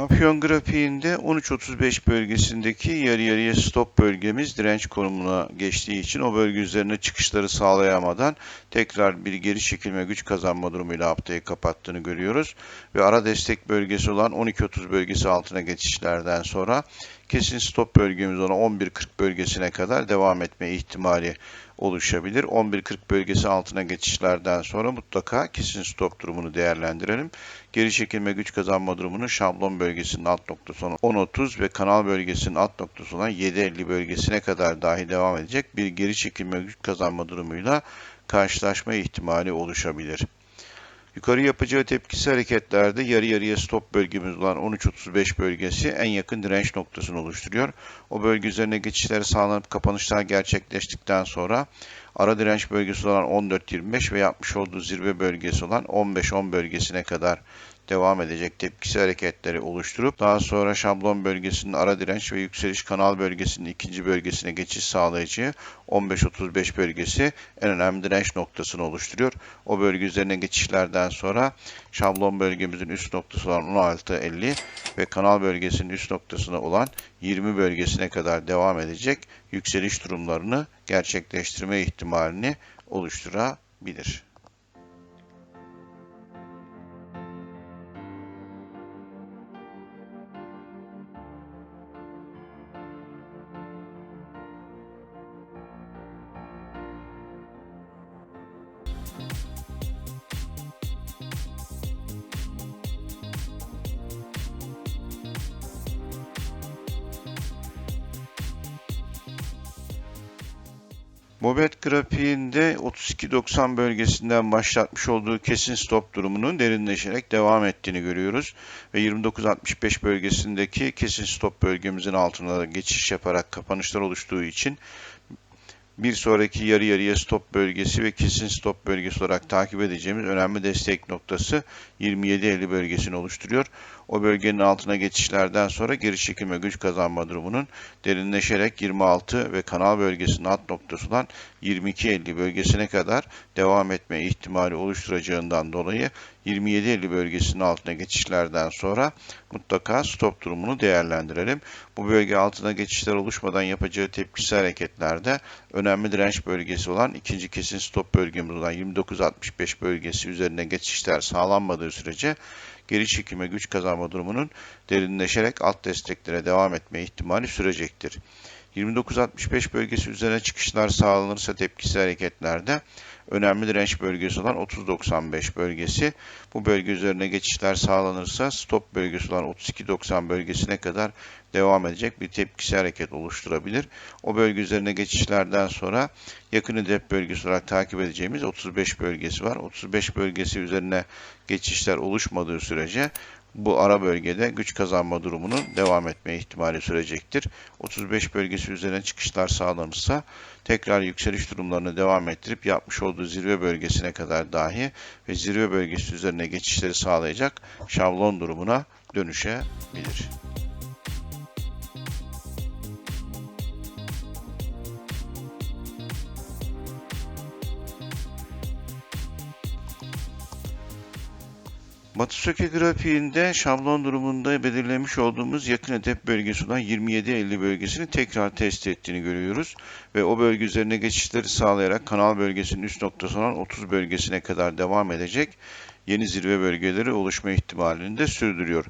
Afyon grafiğinde 13.35 bölgesindeki yarı yarıya stop bölgemiz direnç konumuna geçtiği için o bölge üzerine çıkışları sağlayamadan tekrar bir geri çekilme güç kazanma durumuyla haftayı kapattığını görüyoruz. Ve ara destek bölgesi olan 12.30 bölgesi altına geçişlerden sonra kesin stop bölgemiz olan 11.40 bölgesine kadar devam etme ihtimali oluşabilir. 11.40 bölgesi altına geçişlerden sonra mutlaka kesin stop durumunu değerlendirelim. Geri çekilme güç kazanma durumunu şablon bölgesinin alt noktası olan 10.30 ve kanal bölgesinin alt noktası olan 7.50 bölgesine kadar dahi devam edecek bir geri çekilme güç kazanma durumuyla karşılaşma ihtimali oluşabilir. Yukarı yapacağı tepkisi hareketlerde yarı yarıya stop bölgemiz olan 13.35 bölgesi en yakın direnç noktasını oluşturuyor. O bölge üzerine geçişleri sağlanıp kapanışlar gerçekleştikten sonra ara direnç bölgesi olan 14.25 ve yapmış olduğu zirve bölgesi olan 15.10 bölgesine kadar devam edecek tepkisi hareketleri oluşturup daha sonra şablon bölgesinin ara direnç ve yükseliş kanal bölgesinin ikinci bölgesine geçiş sağlayıcı 15-35 bölgesi en önemli direnç noktasını oluşturuyor. O bölge üzerine geçişlerden sonra şablon bölgemizin üst noktası olan 16-50 ve kanal bölgesinin üst noktasına olan 20 bölgesine kadar devam edecek yükseliş durumlarını gerçekleştirme ihtimalini oluşturabilir. Mobet grafiğinde 32.90 bölgesinden başlatmış olduğu kesin stop durumunun derinleşerek devam ettiğini görüyoruz. Ve 29.65 bölgesindeki kesin stop bölgemizin altına da geçiş yaparak kapanışlar oluştuğu için bir sonraki yarı yarıya stop bölgesi ve kesin stop bölgesi olarak takip edeceğimiz önemli destek noktası 27.50 bölgesini oluşturuyor. O bölgenin altına geçişlerden sonra geri çekilme güç kazanma durumunun derinleşerek 26 ve kanal bölgesinin alt noktası olan 22.50 bölgesine kadar devam etme ihtimali oluşturacağından dolayı 27.50 bölgesinin altına geçişlerden sonra mutlaka stop durumunu değerlendirelim. Bu bölge altına geçişler oluşmadan yapacağı tepkisi hareketlerde önemli direnç bölgesi olan ikinci kesin stop bölgemiz olan 29.65 bölgesi üzerine geçişler sağlanmadığı sürece geri çekilme güç kazanma durumunun derinleşerek alt desteklere devam etme ihtimali sürecektir. 29.65 bölgesi üzerine çıkışlar sağlanırsa tepkisi hareketlerde önemli direnç bölgesi olan 30.95 bölgesi. Bu bölge üzerine geçişler sağlanırsa stop bölgesi olan 32.90 bölgesine kadar devam edecek bir tepkisi hareket oluşturabilir. O bölge üzerine geçişlerden sonra yakın hedef bölgesi olarak takip edeceğimiz 35 bölgesi var. 35 bölgesi üzerine geçişler oluşmadığı sürece bu ara bölgede güç kazanma durumunun devam etme ihtimali sürecektir. 35 bölgesi üzerine çıkışlar sağlanırsa tekrar yükseliş durumlarını devam ettirip yapmış olduğu zirve bölgesine kadar dahi ve zirve bölgesi üzerine geçişleri sağlayacak şablon durumuna dönüşebilir. Batı Söke grafiğinde şablon durumunda belirlemiş olduğumuz yakın hedef bölgesi olan 27-50 bölgesini tekrar test ettiğini görüyoruz. Ve o bölge üzerine geçişleri sağlayarak kanal bölgesinin üst noktası olan 30 bölgesine kadar devam edecek yeni zirve bölgeleri oluşma ihtimalini de sürdürüyor.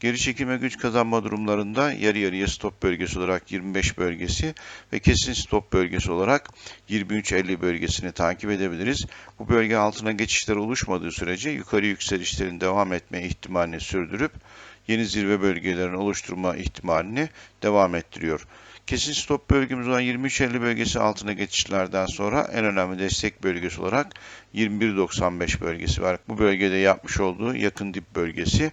Geri çekilme güç kazanma durumlarında yarı yarıya stop bölgesi olarak 25 bölgesi ve kesin stop bölgesi olarak 23-50 bölgesini takip edebiliriz. Bu bölge altına geçişler oluşmadığı sürece yukarı yükselişlerin devam etme ihtimalini sürdürüp yeni zirve bölgelerini oluşturma ihtimalini devam ettiriyor. Kesin stop bölgemiz olan 23.50 bölgesi altına geçişlerden sonra en önemli destek bölgesi olarak 21.95 bölgesi var. Bu bölgede yapmış olduğu yakın dip bölgesi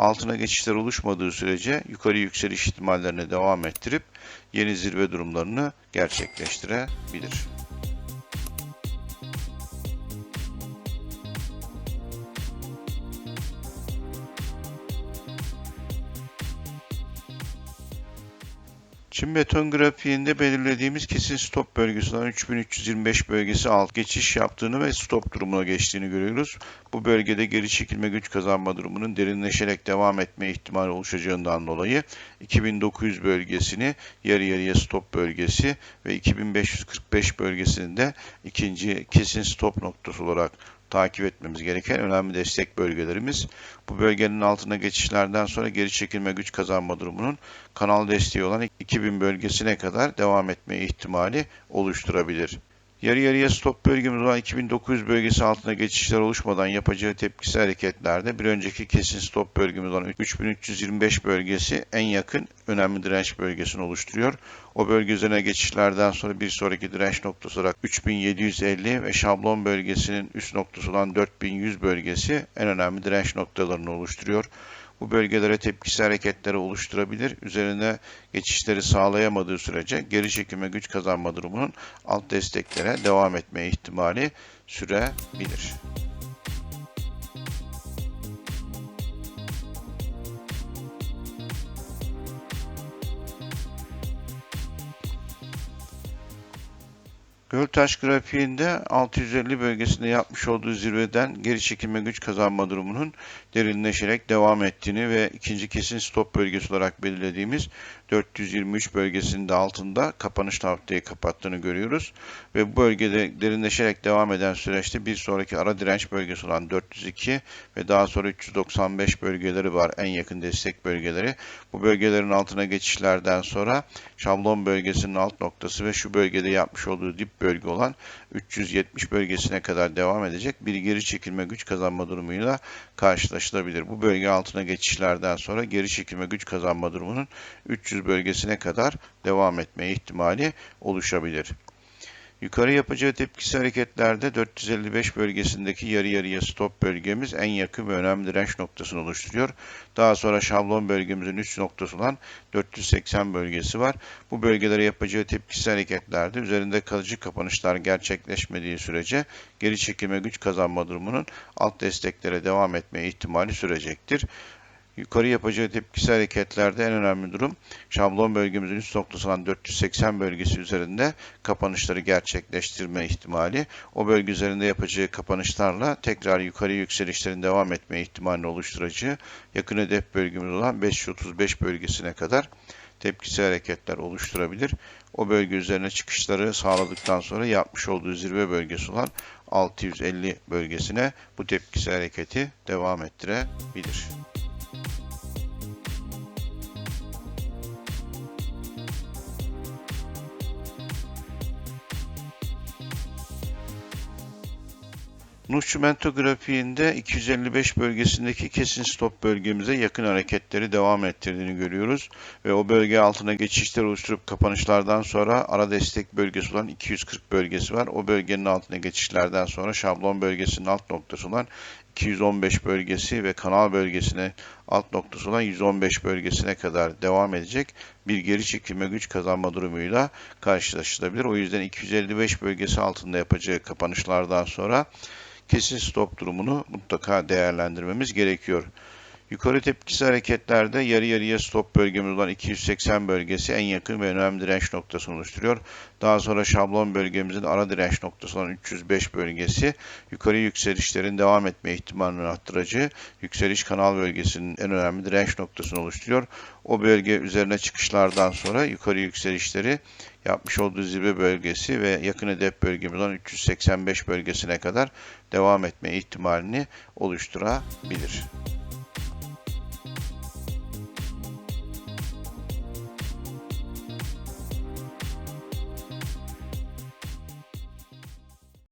altına geçişler oluşmadığı sürece yukarı yükseliş ihtimallerine devam ettirip yeni zirve durumlarını gerçekleştirebilir. Şimdi beton grafiğinde belirlediğimiz kesin stop bölgesi olan 3325 bölgesi alt geçiş yaptığını ve stop durumuna geçtiğini görüyoruz. Bu bölgede geri çekilme güç kazanma durumunun derinleşerek devam etme ihtimali oluşacağından dolayı 2900 bölgesini yarı yarıya stop bölgesi ve 2545 bölgesini de ikinci kesin stop noktası olarak takip etmemiz gereken önemli destek bölgelerimiz. Bu bölgenin altına geçişlerden sonra geri çekilme güç kazanma durumunun kanal desteği olan 2000 bölgesine kadar devam etme ihtimali oluşturabilir. Yarı yarıya stop bölgemiz olan 2900 bölgesi altına geçişler oluşmadan yapacağı tepkisi hareketlerde bir önceki kesin stop bölgemiz olan 3325 bölgesi en yakın önemli direnç bölgesini oluşturuyor. O bölge üzerine geçişlerden sonra bir sonraki direnç noktası olarak 3750 ve şablon bölgesinin üst noktası olan 4100 bölgesi en önemli direnç noktalarını oluşturuyor bu bölgelere tepkisi hareketleri oluşturabilir. Üzerine geçişleri sağlayamadığı sürece geri çekilme güç kazanma durumunun alt desteklere devam etme ihtimali sürebilir. Göltaş grafiğinde 650 bölgesinde yapmış olduğu zirveden geri çekilme güç kazanma durumunun derinleşerek devam ettiğini ve ikinci kesin stop bölgesi olarak belirlediğimiz 423 bölgesinde altında kapanış noktayı kapattığını görüyoruz. Ve bu bölgede derinleşerek devam eden süreçte bir sonraki ara direnç bölgesi olan 402 ve daha sonra 395 bölgeleri var en yakın destek bölgeleri. Bu bölgelerin altına geçişlerden sonra şablon bölgesinin alt noktası ve şu bölgede yapmış olduğu dip bölge olan 370 bölgesine kadar devam edecek bir geri çekilme güç kazanma durumuyla karşılaşılabilir. Bu bölge altına geçişlerden sonra geri çekilme güç kazanma durumunun 300 bölgesine kadar devam etme ihtimali oluşabilir. Yukarı yapacağı tepkisi hareketlerde 455 bölgesindeki yarı yarıya stop bölgemiz en yakın ve önemli direnç noktasını oluşturuyor. Daha sonra şablon bölgemizin üst noktası olan 480 bölgesi var. Bu bölgelere yapacağı tepkisi hareketlerde üzerinde kalıcı kapanışlar gerçekleşmediği sürece geri çekilme güç kazanma durumunun alt desteklere devam etme ihtimali sürecektir. Yukarı yapacağı tepkisi hareketlerde en önemli durum şablon bölgemizin üst noktası olan 480 bölgesi üzerinde kapanışları gerçekleştirme ihtimali. O bölge üzerinde yapacağı kapanışlarla tekrar yukarı yükselişlerin devam etme ihtimalini oluşturacağı yakın hedef bölgemiz olan 535 bölgesine kadar tepkisi hareketler oluşturabilir. O bölge üzerine çıkışları sağladıktan sonra yapmış olduğu zirve bölgesi olan 650 bölgesine bu tepkisi hareketi devam ettirebilir. Nuş grafiğinde 255 bölgesindeki kesin stop bölgemize yakın hareketleri devam ettirdiğini görüyoruz. Ve o bölge altına geçişler oluşturup kapanışlardan sonra ara destek bölgesi olan 240 bölgesi var. O bölgenin altına geçişlerden sonra şablon bölgesinin alt noktası olan 215 bölgesi ve kanal bölgesine alt noktası olan 115 bölgesine kadar devam edecek bir geri çekilme güç kazanma durumuyla karşılaşılabilir. O yüzden 255 bölgesi altında yapacağı kapanışlardan sonra kesin stop durumunu mutlaka değerlendirmemiz gerekiyor. Yukarı tepkisi hareketlerde yarı yarıya stop bölgemiz olan 280 bölgesi en yakın ve önemli direnç noktasını oluşturuyor. Daha sonra şablon bölgemizin ara direnç noktası olan 305 bölgesi yukarı yükselişlerin devam etme ihtimalini arttırıcı yükseliş kanal bölgesinin en önemli direnç noktasını oluşturuyor. O bölge üzerine çıkışlardan sonra yukarı yükselişleri yapmış olduğu zirve bölgesi ve yakın hedef bölgemiz olan 385 bölgesine kadar devam etme ihtimalini oluşturabilir.